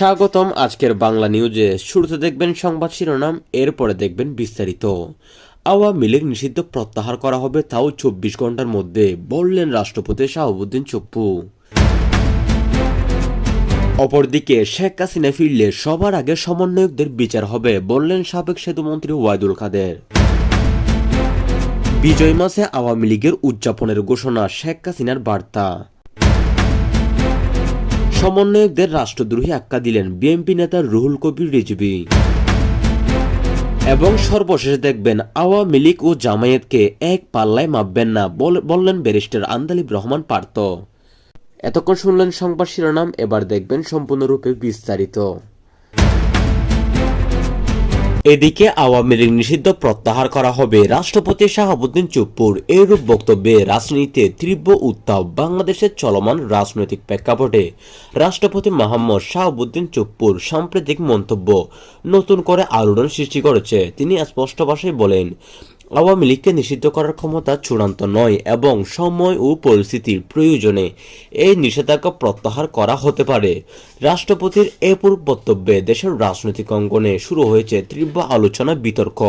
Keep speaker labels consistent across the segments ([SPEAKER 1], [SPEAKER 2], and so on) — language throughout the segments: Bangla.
[SPEAKER 1] স্বাগতম আজকের বাংলা নিউজে। শুরুতে দেখবেন সংবাদ শিরোনাম, এরপরে দেখবেন বিস্তারিত। আওয়ামী লীগ নিষিদ্ধ প্রত্যাহার করা হবে তাও চব্বিশ ঘণ্টার মধ্যে, বললেন রাষ্ট্রপতি শাহাবুদ্দিন চপ্পু। অপরদিকে, শেখ হাসিনা ফিরলে সবার আগে সমন্বয়কদের বিচার হবে, বললেন সাবেক সেতুমন্ত্রী ওয়াইদুল কাদের। বিজয় মাসে আওয়ামী লীগের উদযাপনের ঘোষণা, শেখ হাসিনার বার্তা। সমন্বয়কদের রাষ্ট্রদ্রোহী আক্কা দিলেন বিএনপি নেতা রুহুল কবির রিজভি। এবং সর্বশেষ দেখবেন আওয়ামী লীগ ও জামায়াতকে এক পাল্লায় মাপবেন না বল- বললেন ব্যারিস্টার আন্দালিব রহমান পার্থ। এতক্ষণ শুনলেন সংবাদ শিরোনাম, এবার দেখবেন সম্পূর্ণরূপে বিস্তারিত। এদিকে আওয়ামী লীগ নিষিদ্ধ প্রত্যাহার করা হবে রাষ্ট্রপতি শাহাবুদ্দিন চুপ্পুর। এরূপ বক্তব্যে রাজনীতিতে তীব্র উত্তাপ বাংলাদেশের চলমান রাজনৈতিক প্রেক্ষাপটে রাষ্ট্রপতি মোহাম্মদ শাহাবুদ্দিন চুপ্পুর সাম্প্রতিক মন্তব্য নতুন করে আলোড়ন সৃষ্টি করেছে। তিনি স্পষ্ট ভাষায় বলেন আওয়ামী লীগকে নিষিদ্ধ করার ক্ষমতা চূড়ান্ত নয় এবং সময় ও পরিস্থিতির প্রয়োজনে এই নিষেধাজ্ঞা প্রত্যাহার করা হতে পারে। রাষ্ট্রপতির এ বক্তব্যে দেশের রাজনৈতিক অঙ্গনে শুরু হয়েছে তীব্র আলোচনা বিতর্ক।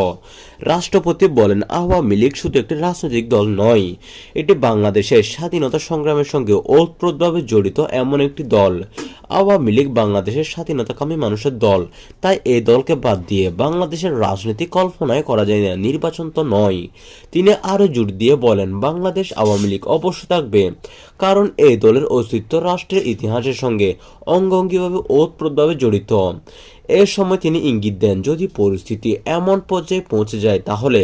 [SPEAKER 1] রাষ্ট্রপতি বলেন, আওয়ামী লীগ শুধু একটি রাজনৈতিক দল নয়, এটি বাংলাদেশের স্বাধীনতা সংগ্রামের সঙ্গে ওতপ্রোতভাবে জড়িত এমন একটি দল। আওয়ামী লীগ বাংলাদেশের স্বাধীনতাকামী মানুষের দল, তাই এই দলকে বাদ দিয়ে বাংলাদেশের রাজনীতি কল্পনায় করা যায় না। নির্বাচন তো নয়। তিনি আরও জোর দিয়ে বলেন, বাংলাদেশ আওয়ামী লীগ অবশ্য থাকবে, কারণ এই দলের অস্তিত্ব রাষ্ট্রের ইতিহাসের সঙ্গে অঙ্গাঙ্গিভাবে ওতপ্রোতভাবে জড়িত। এ সময় তিনি ইঙ্গিত দেন, যদি পরিস্থিতি এমন পর্যায়ে পৌঁছে যায়, তাহলে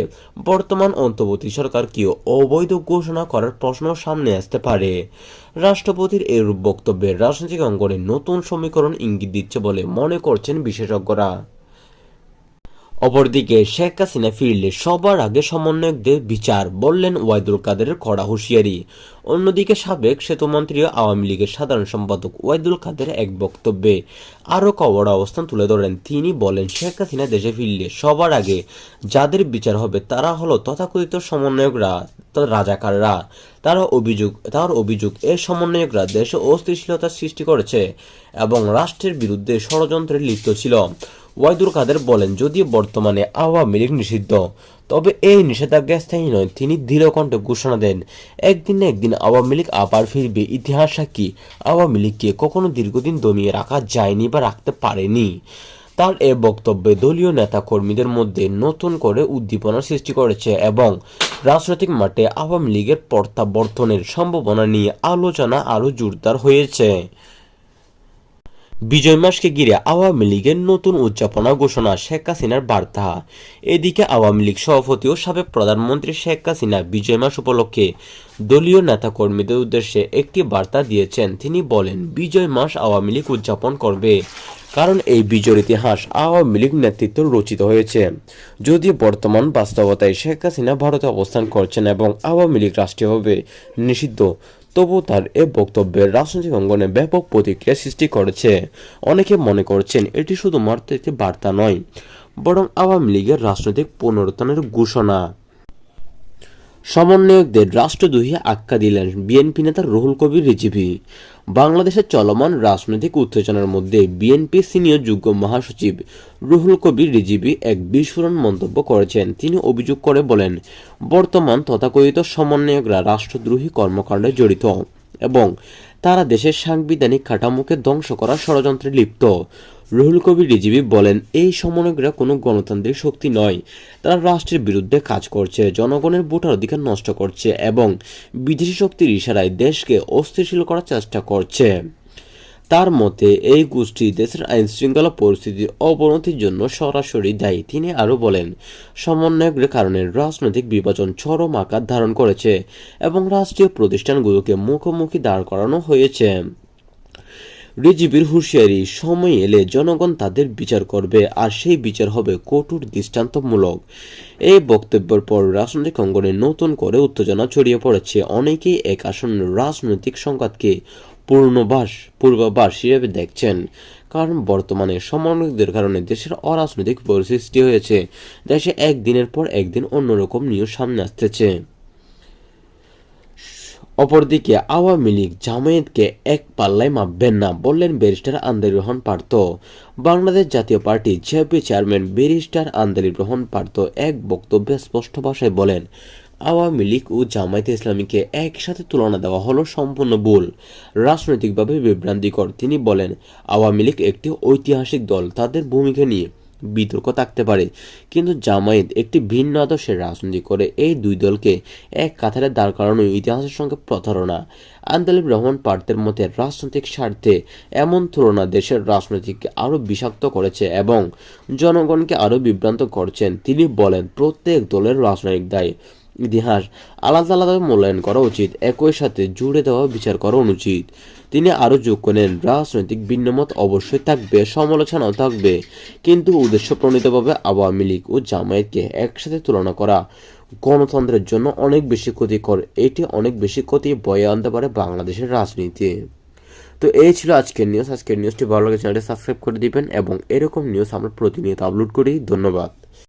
[SPEAKER 1] বর্তমান অন্তর্বর্তী সরকার কি অবৈধ ঘোষণা করার প্রশ্ন সামনে আসতে পারে? রাষ্ট্রপতির এরূপ বক্তব্যে রাজনৈতিক অঙ্গনে নতুন সমীকরণ ইঙ্গিত দিচ্ছে বলে মনে করছেন বিশেষজ্ঞরা। অপরদিকে শেখ হাসিনা ফিরলে সবার আগে সমন্বয়কদের বিচার, বললেন ওয়াইদুল কাদেরের কড়া হুঁশিয়ারি। অন্যদিকে সাবেক সেতুমন্ত্রী আওয়ামী লীগের সাধারণ সম্পাদক ওয়াইদুল কাদের এক বক্তব্যে আরও কবর অবস্থান তুলে ধরেন। তিনি বলেন, শেখ হাসিনা দেশে ফিরলে সবার আগে যাদের বিচার হবে তারা হলো তথাকথিত সমন্বয়করা। তথা রাজাকাররা। তারা অভিযোগ তার অভিযোগ এই সমন্বয়করা দেশে অস্থিতিশীলতার সৃষ্টি করেছে এবং রাষ্ট্রের বিরুদ্ধে ষড়যন্ত্রে লিপ্ত ছিল। ওয়াইদুল কাদের বলেন, যদিও বর্তমানে আওয়ামী লীগ নিষিদ্ধ, তবে এই নিষেধাজ্ঞা স্থায়ী নয়। তিনি দৃঢ়কণ্ঠে ঘোষণা দেন, একদিন একদিন আওয়ামী লীগ আবার ফিরবে। ইতিহাস সাক্ষী, আওয়ামী লীগকে কখনো দীর্ঘদিন দমিয়ে রাখা যায়নি বা রাখতে পারেনি। তার এ বক্তব্যে দলীয় নেতা কর্মীদের মধ্যে নতুন করে উদ্দীপনার সৃষ্টি করেছে এবং রাজনৈতিক মাঠে আওয়ামী লীগের প্রত্যাবর্তনের সম্ভাবনা নিয়ে আলোচনা আরও জোরদার হয়েছে। বিজয় মাসকে ঘিরে আওয়ামী লীগের নতুন উদযাপনা ঘোষণা শেখ হাসিনার বার্তা। এদিকে আওয়ামী লীগ সভাপতি ও সাবেক প্রধানমন্ত্রী শেখ হাসিনা বিজয় মাস উপলক্ষে দলীয় নেতাকর্মীদের উদ্দেশ্যে একটি বার্তা দিয়েছেন। তিনি বলেন, বিজয় মাস আওয়ামী লীগ উদযাপন করবে, কারণ এই বিজয়ের ইতিহাস আওয়ামী লীগ নেতৃত্ব রচিত হয়েছে। যদিও বর্তমান বাস্তবতায় শেখ হাসিনা ভারতে অবস্থান করছেন এবং আওয়ামী লীগ রাষ্ট্রীয়ভাবে নিষিদ্ধ তবু তার এ বক্তব্যের রাজনৈতিক অঙ্গনে ব্যাপক প্রতিক্রিয়া সৃষ্টি করেছে। অনেকে মনে করছেন এটি শুধুমাত্র একটি বার্তা নয়, বরং আওয়ামী লীগের রাজনৈতিক পুনরুত্থানের ঘোষণা। সমন্বয়কদের রাষ্ট্রদ্রোহী আখ্যা দিলেন বিএনপি নেতা রুহুল কবির রিজিভি। বাংলাদেশের চলমান রাজনৈতিক উত্তেজনার মধ্যে বিএনপি সিনিয়র যুগ্ম মহাসচিব রুহুল কবির রিজিভি এক বিস্ফোরণ মন্তব্য করেছেন। তিনি অভিযোগ করে বলেন, বর্তমান তথাকথিত সমন্বয়করা রাষ্ট্রদ্রোহী কর্মকাণ্ডে জড়িত এবং তারা দেশের সাংবিধানিক কাঠামোকে ধ্বংস করার ষড়যন্ত্রে লিপ্ত। রুহুল কবির রিজিবি বলেন, এই সমন্বয়করা কোনো গণতান্ত্রিক শক্তি নয়। তারা রাষ্ট্রের বিরুদ্ধে কাজ করছে, জনগণের ভোটার অধিকার নষ্ট করছে এবং বিদেশি শক্তির ইশারায় দেশকে অস্থিতিশীল করার চেষ্টা করছে। তার মতে, এই গোষ্ঠী দেশের আইন শৃঙ্খলা পরিস্থিতির অবনতির জন্য সরাসরি দায়ী, তিনি আরও বলেন। সমন্বয়কের কারণে রাজনৈতিক বিভাজন চরম আকার ধারণ করেছে এবং রাষ্ট্রীয় প্রতিষ্ঠানগুলোকে মুখোমুখি দাঁড় করানো হয়েছে। রিজিবির হুঁশিয়ারি, সময় এলে জনগণ তাদের বিচার করবে, আর সেই বিচার হবে কঠোর দৃষ্টান্তমূলক। এই বক্তব্যের পর রাজনৈতিক অঙ্গনে নতুন করে উত্তেজনা ছড়িয়ে পড়েছে। অনেকেই এক আসন্ন রাজনৈতিক সংঘাতকে পূর্ণবাস পূর্বাভাস হিসেবে দেখছেন। কারণ বর্তমানে সমন্বয়কদের কারণে দেশের অরাজনৈতিক পরিস্থিতি হয়েছে। দেশে একদিনের পর একদিন অন্যরকম নিউজ সামনে আসতেছে। অপরদিকে আওয়ামী লীগ জামায়াতকে এক পাল্লায় মাপবেন না বললেন barrister Andaleeve Rahman Partho. Bangladesh Jatiya party JP chairman barrister Andaleeve Rahman Partho এক বক্তব্যে স্পষ্ট ভাষায় বলেন আওয়ামী লীগ ও জামায়াতে ইসলামীকে একসাথে তুলনা দেওয়া হলো সম্পূর্ণ ভুল। রাজনৈতিকভাবে বিভ্রান্তিকর, তিনি বলেন, আওয়ামী লীগ একটি ঐতিহাসিক দল, তাদের ভূমিকা নিয়ে বিতর্ক থাকতে পারে, কিন্তু জামায়াত একটি ভিন্ন আদর্শের রাজনীতি করে, এই দুই দলকে এক কাতারে দাঁড় করানো ইতিহাসের সঙ্গে প্রতারণা। আন্দালিব রহমান পার্থের মতে, রাজনৈতিক স্বার্থে এমন তুলনা দেশের রাজনীতিকে আরও বিষাক্ত করেছে এবং জনগণকে আরও বিভ্রান্ত করছেন। তিনি বলেন, প্রত্যেক দলের রাজনৈতিক দায় ইতিহাস আলাদা আলাদাভাবে মূল্যায়ন করা উচিত। একই সাথে জুড়ে দেওয়া বিচার করা অনুচিত। তিনি আরও যোগ করেন, রাজনৈতিক ভিন্নমত অবশ্যই থাকবে, সমালোচনাও থাকবে, কিন্তু উদ্দেশ্য প্রণীতভাবে আওয়ামী লীগ ও জামায়াতকে একসাথে তুলনা করা গণতন্ত্রের জন্য অনেক বেশি ক্ষতিকর। এটি অনেক বেশি ক্ষতি বয়ে আনতে পারে বাংলাদেশের রাজনীতি। তো এই ছিল আজকের নিউজ আজকের নিউজটি ভালো লাগে চ্যানেলটি সাবস্ক্রাইব করে দিবেন এবং এরকম নিউজ আমরা প্রতিনিয়ত আপলোড করি। ধন্যবাদ।